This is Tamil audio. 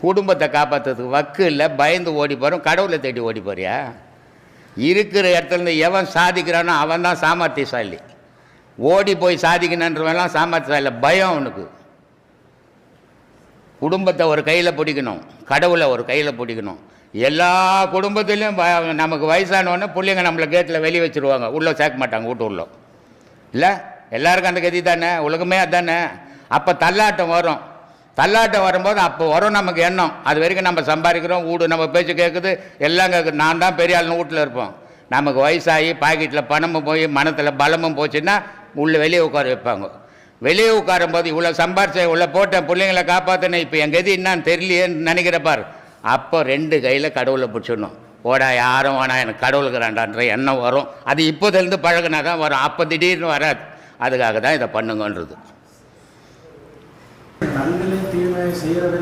குடும்பத்தை காப்பாற்றுறதுக்கு வக்கு இல்லை பயந்து ஓடி போகிறோம் கடவுளை தேடி ஓடி போறியா இருக்கிற இடத்துலேருந்து எவன் சாதிக்கிறானோ அவன் தான் சாமர்த்தியசாலி. ஓடி போய் சாதிக்கணுன்றவெல்லாம் சாமர்த்தியசாலி பயம் அவனுக்கு. குடும்பத்தை ஒரு கையில் பிடிக்கணும் கடவுளை ஒரு கையில் பிடிக்கணும். எல்லா குடும்பத்துலேயும் ப- நமக்கு வயசானவொடனே பிள்ளைங்க நம்மளை கேட்டில் வெளியே வச்சுருவாங்க உள்ளே சேர்க்க மாட்டாங்க வீட்டு உள்ள. இல்லை? எல்லாருக்கும் அந்த கதி தானே? உலகமே அதானே? அப்போ தள்ளாட்டம் வரும். தள்ளாட்டம் வரும்போது அப்போ வரும் நமக்கு எண்ணம். அது வரைக்கும் நம்ம சம்பாதிக்கிறோம் வீடு நம்ம பேச்சு கேட்குது எல்லாம் கேட்குது நான் தான் பெரிய ஆள்னு வீட்டில் இருப்போம். நமக்கு வயசாகி பாக்கெட்டில் பணமும் போய் மனத்தில் பலமும் போச்சுன்னா உள்ளே வெளியே உட்கார வைப்பாங்க. வெளியே உட்காரும் போது இவ்வளோ சம்பாரிச்சேன் இவ்வளோ போட்டேன் பிள்ளைங்களை காப்பாற்றினேன் இப்போ என் கதி என்னன்னு தெரியலையேன்னு நினைக்கிற பார். அப்போ ரெண்டு கையில் கடவுளை பிடிச்சிடணும். ஓடா யாரும் வேணாம் எனக்கு கடவுளுக்குறாண்டான்ற எண்ணம் வரும். அது இப்போதிலேருந்து பழகுனா தான் வரும். அப்போ திடீர்னு வராது. அதுக்காக தான் இதை பண்ணுங்கன்றது. pudiera haber